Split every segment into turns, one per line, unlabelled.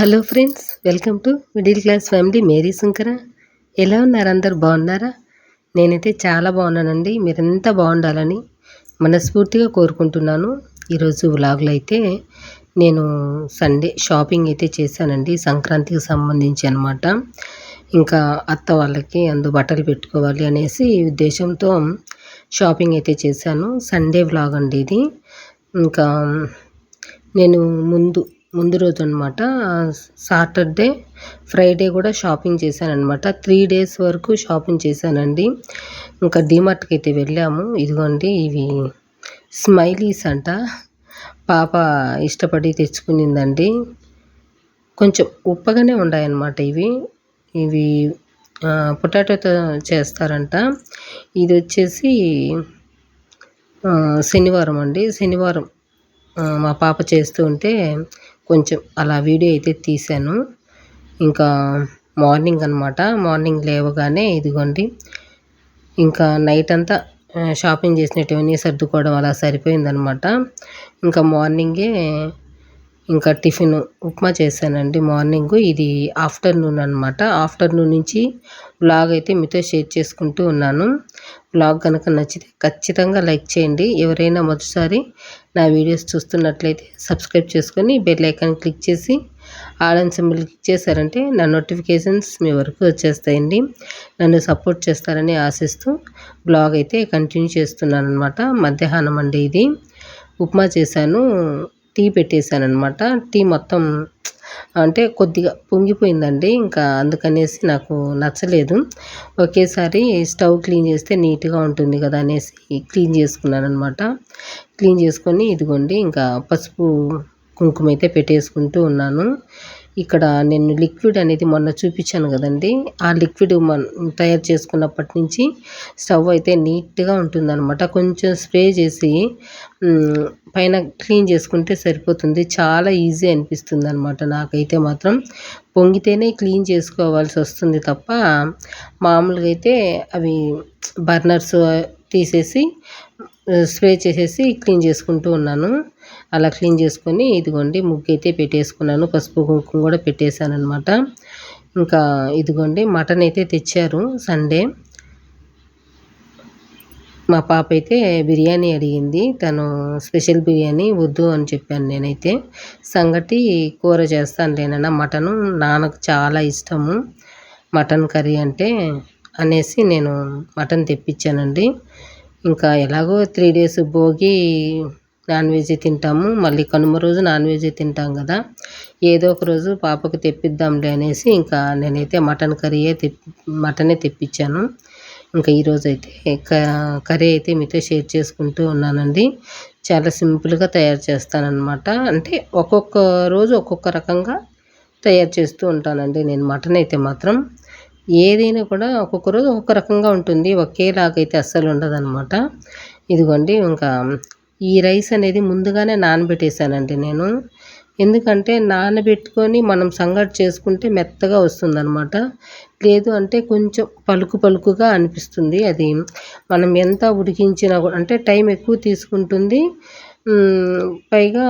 Hello friends welcome to middle class family. Mary శంకర ఎలా ఉన్నారు అందరు? బాగున్నారా? నేనైతే చాలా బాగున్నానండి. మీరు ఎంత బాగుండాలని మనస్ఫూర్తిగా కోరుకుంటున్నాను. ఈరోజు వ్లాగ్లో అయితే నేను సండే షాపింగ్ అయితే చేశానండి. సంక్రాంతికి సంబంధించి అనమాట ఇంకా అత్త వాళ్ళకి అందు బట్టలు పెట్టుకోవాలి అనేసి ఉద్దేశంతో షాపింగ్ అయితే చేశాను. సండే వ్లాగ్ అండి ఇది. ఇంకా నేను ముందు ముందు రోజు అనమాట సాటర్డే ఫ్రైడే కూడా షాపింగ్ చేశాను అనమాట త్రీ డేస్ వరకు షాపింగ్ చేశానండి. ఇంకా డిమార్ట్కి అయితే వెళ్ళాము. ఇదిగోండి ఇవి స్మైలీస్ అంట. పాప ఇష్టపడి తెచ్చుకునిందండి. కొంచెం ఉప్పగానే ఉన్నాయన్నమాట ఇవి. ఇవి పొటాటోతో చేస్తారంట. ఇది వచ్చేసి శనివారం అండి. శనివారం మా పాప చేస్తూ ఉంటే కొంచెం అలా వీడియో అయితే తీశాను. ఇంకా మార్నింగ్ అనమాట మార్నింగ్ లేవగానే ఇదిగోండి. ఇంకా నైట్ అంతా షాపింగ్ చేసినట్టువన్నీ సర్దుకోవడం అలా సరిపోయిందనమాట ఇంకా మార్నింగే ఇంకా టిఫిన్ ఉప్మా చేశానండి మార్నింగ్. ఇది ఆఫ్టర్నూన్ అనమాట ఆఫ్టర్నూన్ నుంచి వ్లాగ్ అయితే మీతో షేర్ చేసుకుంటూ ఉన్నాను. వ్లాగ్ కనుక నచ్చితే ఖచ్చితంగా లైక్ చేయండి. ఎవరైనా మొదటిసారి నా వీడియోస్ చూస్తున్నట్లయితే సబ్స్క్రైబ్ చేసుకొని బెల్ ఐకాన్ క్లిక్ చేసి ఆడన్ సింబల్ క్లిక్ చేశారంటే నా నోటిఫికేషన్స్ మీ వరకు వచ్చేస్తాయండి. నన్ను సపోర్ట్ చేస్తారని ఆశిస్తూ బ్లాగ్ అయితే కంటిన్యూ చేస్తున్నాను అనమాట మధ్యాహ్నం అండి ఇది. ఉప్మా చేశాను. టీ పెట్టేశాను అనమాట టీ మొత్తం అంటే కొద్దిగా పొంగిపోయిందండి. ఇంకా అందుకనేసి నాకు నచ్చలేదు. ఒకేసారి స్టవ్ క్లీన్ చేస్తే నీట్గా ఉంటుంది కదా అనేసి క్లీన్ చేసుకున్నాను అనమాట క్లీన్ చేసుకొని ఇదిగోండి ఇంకా పసుపు కుంకుమ అయితే పెట్టేసుకుంటూ ఉన్నాను. ఇక్కడ నేను లిక్విడ్ అనేది మొన్న చూపించాను కదండి. ఆ లిక్విడ్ మన తయారు చేసుకున్నప్పటి నుంచి స్టవ్ అయితే నీట్గా ఉంటుందన్నమాట. కొంచెం స్ప్రే చేసి పైన క్లీన్ చేసుకుంటే సరిపోతుంది. చాలా ఈజీ అనిపిస్తుంది అనమాట నాకైతే మాత్రం పొంగితేనే క్లీన్ చేసుకోవాల్సి వస్తుంది తప్ప మామూలుగా అయితే అవి బర్నర్స్ తీసేసి స్ప్రే చేసేసి క్లీన్ చేసుకుంటూ ఉన్నాను. అలా క్లీన్ చేసుకొని ఇదిగోండి ముగ్గు అయితే పెట్టేసుకున్నాను. పసుపు కుంకుమ కూడా పెట్టేశాను అనమాట ఇంకా ఇదిగోండి మటన్ అయితే తెచ్చారు సండే. మా పాప అయితే బిర్యానీ అడిగింది. తను స్పెషల్ బిర్యానీ వద్దు అని చెప్పాను నేనైతే. సంగటి కూర చేస్తాను లేనన్నా మటను నాన్నకు చాలా ఇష్టము. మటన్ కర్రీ అంటే అనేసి నేను మటన్ తెప్పించానండి. ఇంకా ఎలాగో three days Bhogi non veg తింటాము. మళ్ళీ కనుమ రోజు నాన్ వెజ్ తింటాం కదా. ఏదో ఒక రోజు పాపకు తెప్పిద్దాంలే అనేసి ఇంకా నేనైతే మటన్ కర్రీయే తెప్పి మటనే తెప్పించాను. ఇంకా ఈరోజు అయితే కర్రీ అయితే మీతో షేర్ చేసుకుంటూ ఉన్నానండి. చాలా సింపుల్గా తయారు చేస్తానన్నమాట. అంటే ఒక్కొక్క రోజు ఒక్కొక్క రకంగా తయారు చేస్తూ ఉంటానండి నేను మటన్ అయితే మాత్రం. ఏదైనా కూడా ఒక్కొక్క రోజు ఒక్కొక్క రకంగా ఉంటుంది. ఒకేలాగైతే అస్సలు ఉండదన్నమాట. ఇదిగోండి ఇంకా ఈ రైస్ అనేది ముందుగానే నానబెట్టేశానండి నేను. ఎందుకంటే నానబెట్టుకొని మనం సంగటి చేసుకుంటే మెత్తగా వస్తుందన్నమాట. లేదు అంటే కొంచెం పలుకు పలుకుగా అనిపిస్తుంది అది. మనం ఎంత ఉడికించినా కూడా అంటే టైం ఎక్కువ తీసుకుంటుంది. పైగా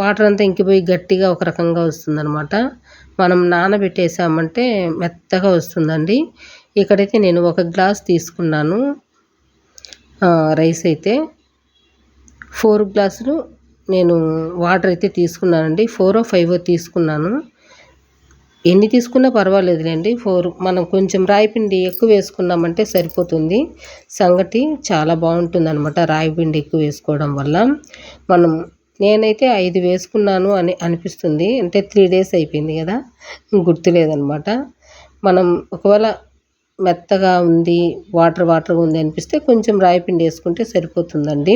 వాటర్ అంతా ఇంకిపోయి గట్టిగా ఒక రకంగా వస్తుందన్నమాట. మనం నానబెట్టేసామంటే మెత్తగా వస్తుందండి. ఇక్కడైతే నేను ఒక గ్లాస్ తీసుకున్నాను. రైస్ అయితే. ఫోర్ గ్లాసులు నేను వాటర్ అయితే తీసుకున్నానండి. ఫోర్ ఫైవ్ తీసుకున్నాను. ఎన్ని తీసుకున్నా పర్వాలేదులేండి. ఫోర్ మనం కొంచెం రాయిపిండి ఎక్కువ వేసుకున్నామంటే సరిపోతుంది. సంగటి చాలా బాగుంటుంది అనమాట రాయిపిండి ఎక్కువ వేసుకోవడం వల్ల. మనం నేనైతే ఐదు వేసుకున్నాను అని అనిపిస్తుంది. అంటే త్రీ డేస్ అయిపోయింది కదా. గుర్తులేదనమాట మనం ఒకవేళ మెత్తగా ఉంది వాటర్ వాటర్గా ఉంది అనిపిస్తే కొంచెం రాయిపిండి వేసుకుంటే సరిపోతుందండి.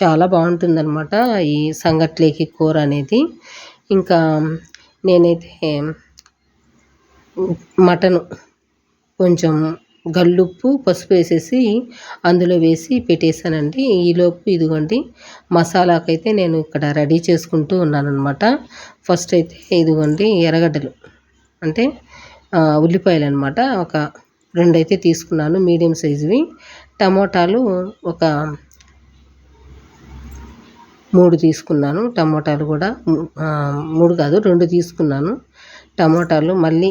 చాలా బాగుంటుందన్నమాట ఈ సంగట్లేకి కూర అనేది. ఇంకా నేనైతే మటన్ కొంచెం గల్లుప్పు పసుపు వేసేసి అందులో వేసి పెట్టేశానండి. ఈలోపు ఇదిగోండి మసాలాకైతే నేను ఇక్కడ రెడీ చేసుకుంటూ ఉన్నానమాట ఫస్ట్ అయితే ఇదిగోండి ఎర్రగడ్డలు అంటే ఉల్లిపాయలు అనమాట ఒక రెండైతే తీసుకున్నాను మీడియం సైజువి. టమోటాలు ఒక మూడు తీసుకున్నాను. టమోటాలు కూడా మూడు కాదు రెండు తీసుకున్నాను. టమోటాలు మళ్ళీ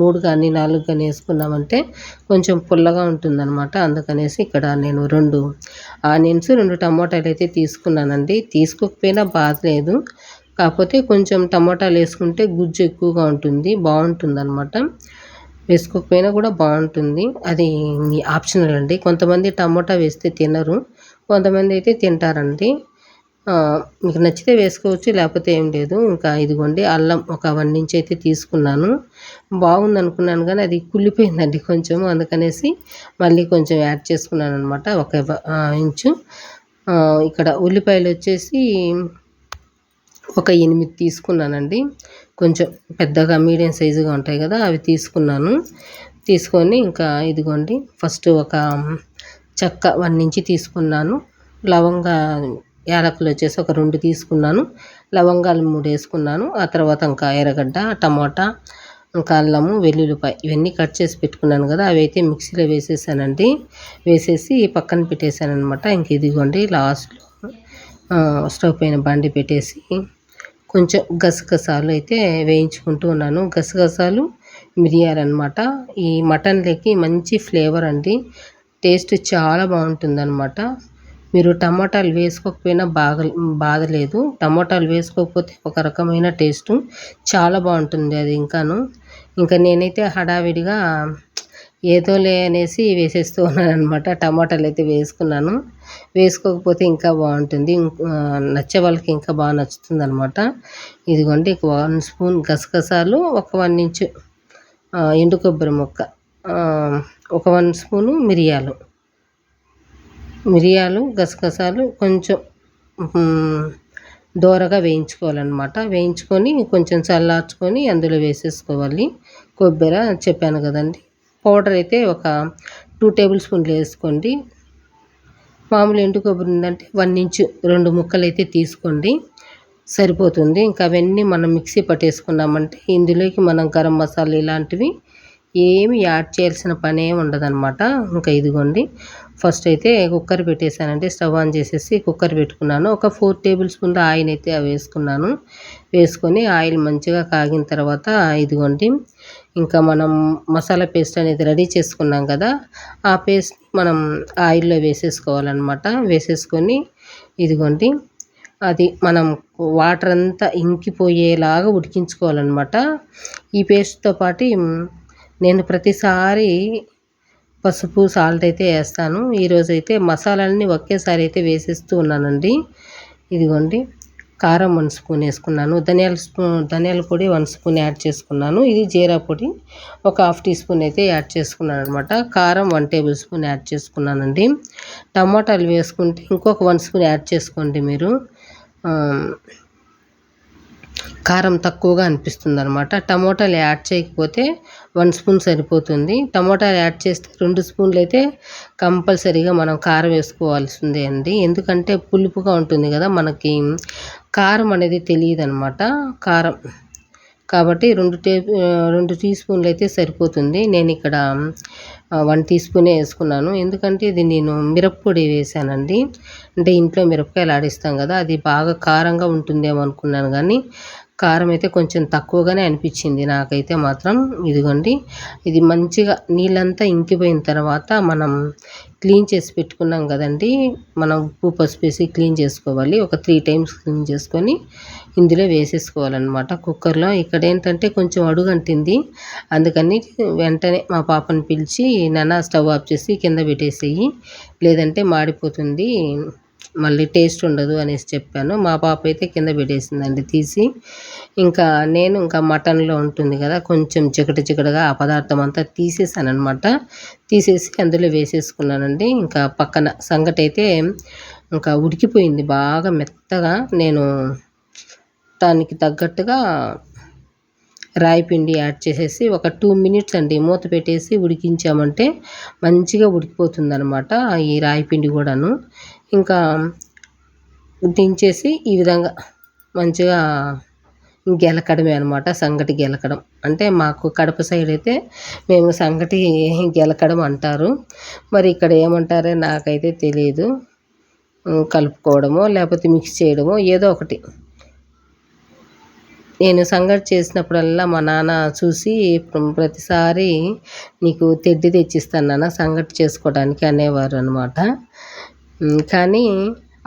మూడు కానీ నాలుగు కానీ వేసుకున్నామంటే కొంచెం పుల్లగా ఉంటుందన్నమాట. అందుకనేసి ఇక్కడ నేను రెండు ఆనియన్స్ రెండు టమోటాలు అయితే తీసుకున్నానండి. తీసుకోకపోయినా బాధ లేదు కాకపోతే కొంచెం టమోటాలు వేసుకుంటే గుజ్జు ఎక్కువగా ఉంటుంది బాగుంటుంది అనమాట వేసుకోకపోయినా కూడా బాగుంటుంది. అది ఆప్షనల్ అండి. కొంతమంది టమోటా వేస్తే తినరు. కొంతమంది అయితే తింటారండి. మీకు నచ్చితే వేసుకోవచ్చు లేకపోతే ఏం లేదు. ఇంకా ఇదిగోండి అల్లం ఒక వన్ ఇంచ్ అయితే తీసుకున్నాను. బాగుంది అనుకున్నాను కానీ అది కుళ్ళిపోయిందండి కొంచెం అందుకనేసి మళ్ళీ కొంచెం యాడ్ చేసుకున్నాను అనమాట ఒక ఇంచు. ఇక్కడ ఉల్లిపాయలు వచ్చేసి ఒక ఎనిమిది తీసుకున్నానండి. కొంచెం పెద్దగా మీడియం సైజుగా ఉంటాయి కదా అవి తీసుకున్నాను. తీసుకొని ఇంకా ఇదిగోండి ఫస్ట్ ఒక చెక్క వన్ ఇంచి తీసుకున్నాను. లవంగా యాలకులు వచ్చేసి ఒక రెండు తీసుకున్నాను లవంగాలు మూడు వేసుకున్నాను ఆ తర్వాత ఇంకా ఎర్రగడ్డ టమాటా ఇంకా అల్లము వెల్లుల్లిపాయ ఇవన్నీ కట్ చేసి పెట్టుకున్నాను కదా అవి అయితే మిక్సీలో వేసేసానండి. వేసేసి పక్కన పెట్టేశాను అనమాట ఇంక ఇదిగోండి లాస్ట్లో స్టవ్ పైన బండి పెట్టేసి కొంచెం గసగసాలు అయితే వేయించుకుంటూ ఉన్నాను. గసగసాలు మిరియాలు అనమాట ఈ మటన్లోకి మంచి ఫ్లేవర్ అండి. టేస్ట్ చాలా బాగుంటుందన్నమాట. మీరు టమాటాలు వేసుకోకపోయినా బాగా బాధలేదు టమాటాలు వేసుకోకపోతే ఒక రకమైన టేస్టు. చాలా బాగుంటుంది అది ఇంకాను. ఇంకా నేనైతే హడావిడిగా ఏదోలే అనేసి వేసేస్తూ ఉన్నాను అనమాట టమాటాలు అయితే వేసుకున్నాను. వేసుకోకపోతే ఇంకా బాగుంటుంది. నచ్చే వాళ్ళకి ఇంకా బాగా నచ్చుతుంది అనమాట ఇదిగోండి వన్ స్పూన్ గసగసాలు ఒక వన్ ఇంచు ఎండు కొబ్బరి ముక్క ఒక వన్ స్పూను మిరియాలు. మిరియాలు గసగసాలు కొంచెం దోరగా వేయించుకోవాలన్నమాట. వేయించుకొని కొంచెం చల్లార్చుకొని అందులో వేసేసుకోవాలి. కొబ్బరి చెప్పాను కదండి. పౌడర్ అయితే ఒక టూ టేబుల్ స్పూన్లు వేసుకోండి. మామూలు ఎండు కొబ్బరి ఉందంటే వన్ ఇంచు రెండు ముక్కలు అయితే తీసుకోండి. సరిపోతుంది. ఇంకా అవన్నీ మనం మిక్సీ పట్టేసుకున్నామంటే ఇందులోకి మనం గరం మసాలా ఇలాంటివి ఏమి యాడ్ చేయాల్సిన పనే ఉండదన్నమాట. ఇంకా ఇదిగోండి. ఫస్ట్ అయితే కుక్కర్ పెట్టేశానండి స్టవ్ ఆన్ చేసేసి కుక్కర్ పెట్టుకున్నాను. ఒక ఫోర్ టేబుల్ స్పూన్ల ఆయిల్ అయితే వేసుకున్నాను. వేసుకొని ఆయిల్ మంచిగా కాగిన తర్వాత ఇదిగోండి ఇంకా మనం మసాలా పేస్ట్ అనేది రెడీ చేసుకున్నాం కదా ఆ పేస్ట్ మనం ఆయిల్లో వేసేసుకోవాలన్నమాట. వేసేసుకొని ఇదిగోండి అది మనం వాటర్ అంతా ఇంకిపోయేలాగా ఉడికించుకోవాలన్నమాట. ఈ పేస్ట్తో పాటు నేను ప్రతిసారి పసుపు సాల్ట్ అయితే వేస్తాను. ఈరోజు అయితే మసాలాలని ఒకేసారి అయితే వేసేస్తూ ఉన్నానండి. ఇదిగోండి కారం వన్ స్పూన్ వేసుకున్నాను. ధనియాల స్పూన్ ధనియాల పొడి వన్ స్పూన్ యాడ్ చేసుకున్నాను. ఇది జీరా పొడి ఒక హాఫ్ టీ స్పూన్ అయితే యాడ్ చేసుకున్నాను అనమాట కారం వన్ టేబుల్ స్పూన్ యాడ్ చేసుకున్నానండి. టమాటాలు వేసుకుంటే ఇంకొక వన్ స్పూన్ యాడ్ చేసుకోండి మీరు. కారం తక్కువగా అనిపిస్తుంది అనమాట టమోటాలు యాడ్ చేయకపోతే వన్ స్పూన్ సరిపోతుంది. టమోటాలు యాడ్ చేస్తే రెండు స్పూన్లు అయితే కంపల్సరీగా మనం కారం వేసుకోవాల్సిందే అండి. ఎందుకంటే పులుపుగా ఉంటుంది కదా మనకి కారం అనేది తెలియదు అనమాట కారం కాబట్టి రెండు టే రెండు టీ స్పూన్లు అయితే సరిపోతుంది. నేను ఇక్కడ వన్ టీ స్పూనే వేసుకున్నాను. ఎందుకంటే ఇది నేను మిరప్పొడి వేసానండి. అంటే ఇంట్లో మిరపకాయలు ఆడిస్తాం కదా అది బాగా కారంగా ఉంటుందేమో అనుకున్నాను కానీ కారం అయితే కొంచెం తక్కువగానే అనిపించింది. నాకైతే మాత్రం ఇదిగోండి. ఇది మంచిగా నీళ్ళంతా ఇంకిపోయిన తర్వాత మనం క్లీన్ చేసి పెట్టుకున్నాం కదండి. మనం ఉప్పు పసుపు వేసి క్లీన్ చేసుకోవాలి. ఒక త్రీ టైమ్స్ క్లీన్ చేసుకొని ఇందులో వేసేసుకోవాలన్నమాట. కుక్కర్లో ఇక్కడ ఏంటంటే కొంచెం అడుగంటింది అందుకని వెంటనే మా పాపని పిలిచి నాన్న స్టవ్ ఆఫ్ చేసి కింద పెట్టేసేయి. లేదంటే మాడిపోతుంది. మళ్ళీ టేస్ట్ ఉండదు అనేసి చెప్పాను. మా పాప అయితే కింద పెట్టేసిందండి తీసి. ఇంకా నేను ఇంకా మటన్లో ఉంటుంది కదా కొంచెం చికట చికటగా ఆ పదార్థం అంతా తీసేసాను అనమాట తీసేసి అందులో వేసేసుకున్నానండి. ఇంకా పక్కన సంగటి అయితే ఇంకా ఉడికిపోయింది బాగా మెత్తగా. నేను దానికి తగ్గట్టుగా రాయి పిండి యాడ్ చేసేసి ఒక టూ మినిట్స్ అండి మూత పెట్టేసి ఉడికించామంటే మంచిగా ఉడికిపోతుంది అనమాట ఈ రాయి పిండి కూడాను. ఇంకా దించేసి ఈ విధంగా మంచిగా గెలకడమే అనమాట సంగటి గెలకడం. అంటే మాకు కడప సైడ్ అయితే మేము సంగటి గెలకడం అంటారు. మరి ఇక్కడ ఏమంటారో నాకైతే తెలియదు కలుపుకోవడమో లేకపోతే మిక్స్ చేయడమో ఏదో ఒకటి. నేను సంగటి చేసినప్పుడల్లా మా నాన్న చూసి ప్రతిసారి నీకు తెడ్డి తెచ్చిస్తాను నాన్న సంగటి చేసుకోవడానికి అనేవారు అనమాట కానీ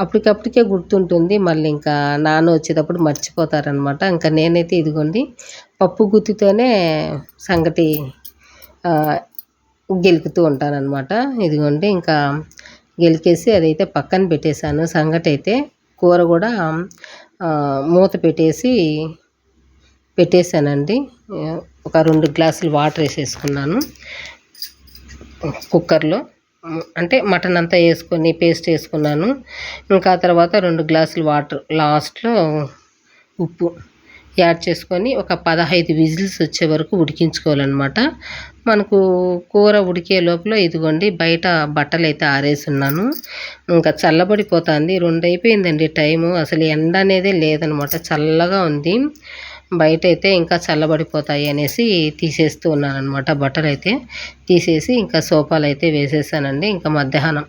అప్పటికప్పటికే గుర్తుంటుంది. మళ్ళీ ఇంకా నాన్న వచ్చేటప్పుడు మర్చిపోతారనమాట ఇంకా నేనైతే ఇదిగోండి పప్పు గుత్తితోనే సంగటి గెలుకుతూ ఉంటానన్నమాట. ఇదిగోండి ఇంకా గెలికేసి అదైతే పక్కన పెట్టేశాను. సంగటి అయితే కూర కూడా మూత పెట్టేసి పెట్టేశానండి. ఒక రెండు గ్లాసులు వాటర్ వేసేసుకున్నాను కుక్కర్లో. అంటే మటన్ అంతా వేసుకొని పేస్ట్ వేసుకున్నాను. ఇంకా తర్వాత రెండు గ్లాసులు వాటర్ లాస్ట్లో ఉప్పు యాడ్ చేసుకొని ఒక పదహైదు విజిల్స్ వచ్చే వరకు ఉడికించుకోవాలన్నమాట. మనకు కూర ఉడికే లోపల ఇదిగోండి బయట బట్టలు అయితే ఆరేసున్నాను. ఇంకా చల్లబడిపోతుంది రెండు అయిపోయిందండి టైము. అసలు ఎండ అనేదే లేదనమాట చల్లగా ఉంది. బయట అయితే ఇంకా చల్లబడిపోతాయి అనేసి తీసేస్తూ ఉన్నానమాట బట్టలు అయితే తీసేసి ఇంకా సోఫాలు అయితే వేసేసానండి. ఇంకా మధ్యాహ్నం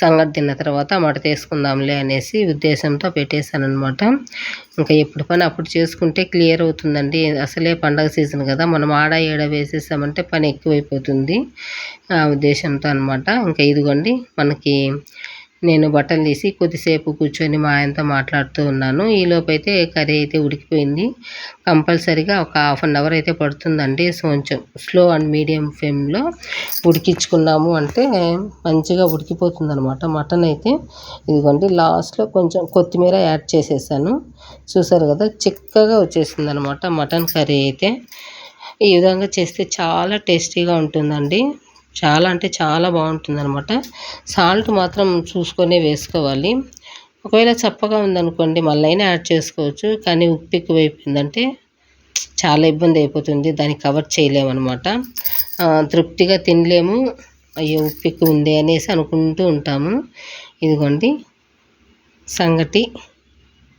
సంగతి తిన్న తర్వాత మట తీసుకుందాంలే అనేసి ఉద్దేశంతో పెట్టేశానమాట ఇంకా ఎప్పుడు పని అప్పుడు చేసుకుంటే క్లియర్ అవుతుందండి. అసలే పండగ సీజన్ కదా మనం ఆడ ఏడ వేసేసామంటే పని ఎక్కువైపోతుంది. ఆ ఉద్దేశంతో అనమాట ఇంకా ఇదిగోండి మనకి నేను బట్టలు తీసి కొద్దిసేపు కూర్చొని మా ఆయనతో మాట్లాడుతూ ఉన్నాను. ఈలోపు అయితే కర్రీ అయితే ఉడికిపోయింది. కంపల్సరీగా ఒక హాఫ్ అన్ అవర్ అయితే పడుతుందండి. సో కొంచెం స్లో అండ్ మీడియం ఫ్లేమ్లో ఉడికించుకున్నాము అంటే మంచిగా ఉడికిపోతుంది అనమాట మటన్ అయితే ఇదిగోండి లాస్ట్లో కొంచెం కొత్తిమీర యాడ్ చేసేసాను. చూసారు కదా చిక్కగా వచ్చేసింది అనమాట మటన్ కర్రీ అయితే. ఈ విధంగా చేస్తే చాలా టేస్టీగా ఉంటుందండి. చాలా అంటే చాలా బాగుంటుంది అనమాట సాల్ట్ మాత్రం చూసుకొని వేసుకోవాలి. ఒకవేళ చప్పగా ఉందనుకోండి మళ్ళీ యాడ్ చేసుకోవచ్చు. కానీ ఉప్పు ఎక్కువైపోయిందంటే చాలా ఇబ్బంది అయిపోతుంది. దాన్ని కవర్ చేయలేమన్నమాట. తృప్తిగా తినలేము. అయ్యో ఉప్పు ఎక్కువ ఉంది అనేసి అనుకుంటూ ఉంటాము. ఇదిగోండి. సంగటి.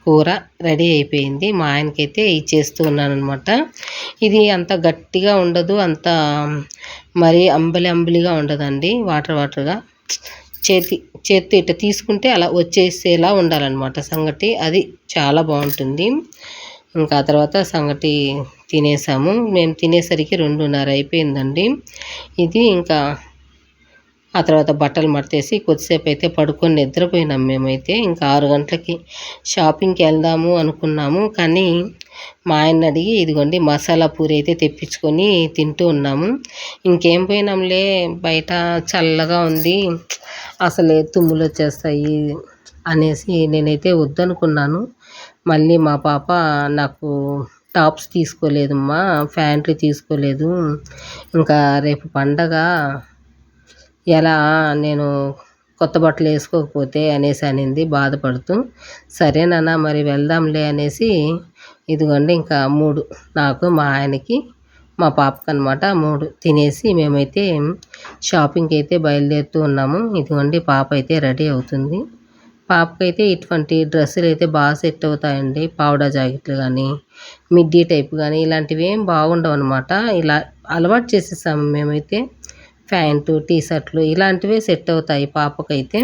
కూర రెడీ అయిపోయింది. మా ఆయనకైతే ఇచ్చేస్తూ ఉన్నాను అనమాట ఇది అంత గట్టిగా ఉండదు అంత మరీ అంబలి అంబలిగా ఉండదండి వాటర్ వాటర్గా. చేతి చేతి ఇట్ట తీసుకుంటే అలా వచ్చేసేలా ఉండాలన్నమాట సంగటి. అది చాలా బాగుంటుంది. ఇంకా ఆ తర్వాత సంగటి తినేసాము. మేము తినేసరికి రెండున్నర అయిపోయిందండి. ఇది ఇంకా ఆ తర్వాత బట్టలు మడతేసి కొద్దిసేపు అయితే పడుకొని నిద్రపోయినాం మేమైతే. ఇంకా ఆరు గంటలకి షాపింగ్కి వెళ్దాము అనుకున్నాము. కానీ మా ఆయన అడిగి ఇదిగోండి మసాలా పూరి అయితే తెప్పించుకొని తింటూ ఉన్నాము. ఇంకేం పోయినాంలే బయట చల్లగా ఉంది. అసలే తుమ్ములు వచ్చేస్తాయి అనేసి నేనైతే వద్దనుకున్నాను. మళ్ళీ మా పాప నాకు టాప్స్ తీసుకోలేదమ్మా ప్యాంట్లు తీసుకోలేదు. ఇంకా రేపు పండగ ఎలా నేను కొత్త బట్టలు వేసుకోకపోతే అనేసి అనింది బాధపడుతూ. సరే నాన్న మరి వెళ్దాంలే అనేసి ఇదిగోండి ఇంకా మూడు నాకు మా ఆయనకి మా పాపకి అనమాట మూడు తినేసి మేమైతే షాపింగ్కి అయితే బయలుదేరుతూ ఉన్నాము. ఇదిగోండి పాప అయితే రెడీ అవుతుంది. పాపకైతే ఇటువంటి డ్రెస్సులు అయితే బాగా సెట్ అవుతాయండి పావుడా జాకెట్లు కానీ మిడ్డీ టైప్ కానీ ఇలాంటివి ఏం బాగుండవు అనమాట ఇలా అలవాటు చేసేసాము మేమైతే. ప్యాంటు టీ షర్ట్లు ఇలాంటివే సెట్ అవుతాయి పాపకైతే.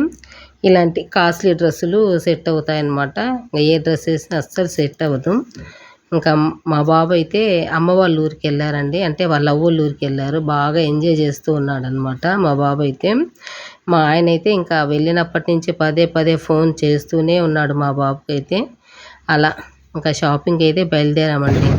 ఇలాంటి కాస్ట్లీ డ్రెస్సులు సెట్ అవుతాయి అన్నమాట ఏ డ్రెస్ వేసినా అస్సలు సెట్ అవ్వదు. ఇంకా మా బాబు అయితే అమ్మ వాళ్ళ ఊరికి వెళ్ళారండి. అంటే వాళ్ళ అవ్వోళ్ళ ఊరికి వెళ్ళారు. బాగా ఎంజాయ్ చేస్తూ ఉన్నాడు అనమాట మా బాబు అయితే మా ఆయన అయితే ఇంకా వెళ్ళినప్పటి నుంచి పదే పదే ఫోన్ చేస్తూనే ఉన్నాడు మా బాబుకి అయితే అలా ఇంకా షాపింగ్ అయితే బయలుదేరామండి.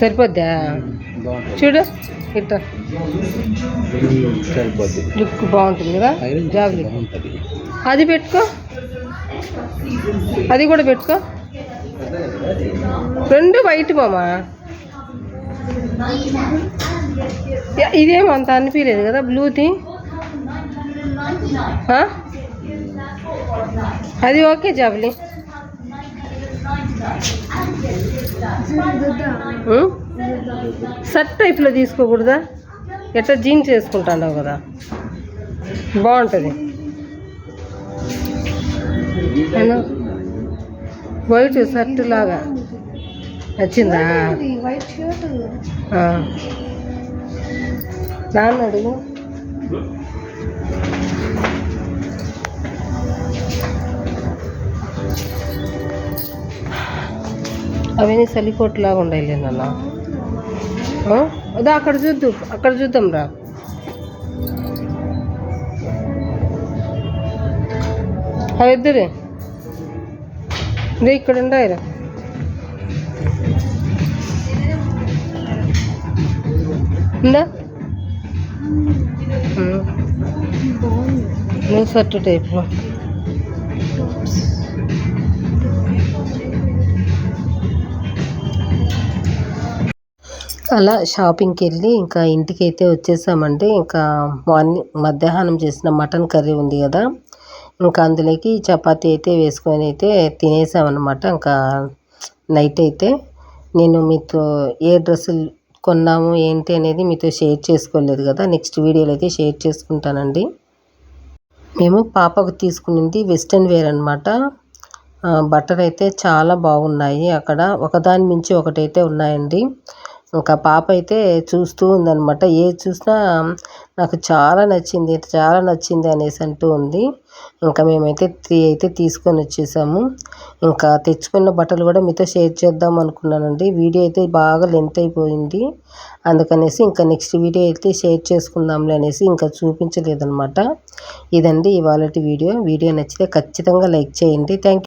సరిపోద్దా?
బాగుంటుంది.
చూడు
సరిపోద్ది.
లుక్ బాగుంటుంది కదా? జాబ్లీ అది పెట్టుకో. అది కూడా పెట్టుకో. రెండు వైట్ మామా యా- ఇదేం అంత అనిపించలేదు కదా బ్లూది? అది ఓకే జాబ్లీ. షర్ట్ టైప్లో తీసుకోకూడదా? ఎట్లా జీన్స్ వేసుకుంటాడావు కదా? బాగుంటుంది. వైట్ షర్ట్ లాగా. నచ్చిందా? నాన్న అడుగు. అవన్నీ సలికోట్ లాగా ఉండాలి నాన్న ఆ? అదా అక్కడ చూద్దు అక్కడ చూద్దాం రా అవి ఇద్దరే ఇదే ఇక్కడ ఉండాయిరా ఉందా నువ్వు షర్ట్ టైప్లో అలా షాపింగ్కి వెళ్ళి ఇంకా ఇంటికి అయితే వచ్చేసామండి. ఇంకా మార్నింగ్ మధ్యాహ్నం చేసిన మటన్ కర్రీ ఉంది కదా. ఇంకా అందులోకి చపాతీ అయితే వేసుకొని అయితే తినేసామన్నమాట. ఇంకా నైట్ అయితే నేను మీతో ఏ డ్రెస్సులు కొన్నాము ఏంటి అనేది మీతో షేర్ చేసుకోలేదు కదా. నెక్స్ట్ వీడియోలో అయితే షేర్ చేసుకుంటానండి. మేము పాపకు తీసుకునింది వెస్ట్రన్ వేర్ అనమాట బట్టలు అయితే చాలా బాగున్నాయి. అక్కడ ఒకదాని మించి ఒకటైతే ఉన్నాయండి. ఇంకా పాప అయితే చూస్తూ ఉందనమాట ఏది చూసినా నాకు చాలా నచ్చింది చాలా నచ్చింది అనేసి అంటూ ఉంది. ఇంకా మేమైతే త్రీ అయితే తీసుకొని వచ్చేసాము. ఇంకా తెచ్చుకున్న బట్టలు కూడా మీతో షేర్ చేద్దాం అనుకున్నానండి. వీడియో అయితే బాగా లెంత్ అయిపోయింది. అందుకనేసి ఇంకా నెక్స్ట్ వీడియో అయితే షేర్ చేసుకుందాంలే అనేసి ఇంకా చూపించలేదన్నమాట. ఇదండి ఇవాళ వీడియో. వీడియో నచ్చితే ఖచ్చితంగా లైక్ చేయండి. థ్యాంక్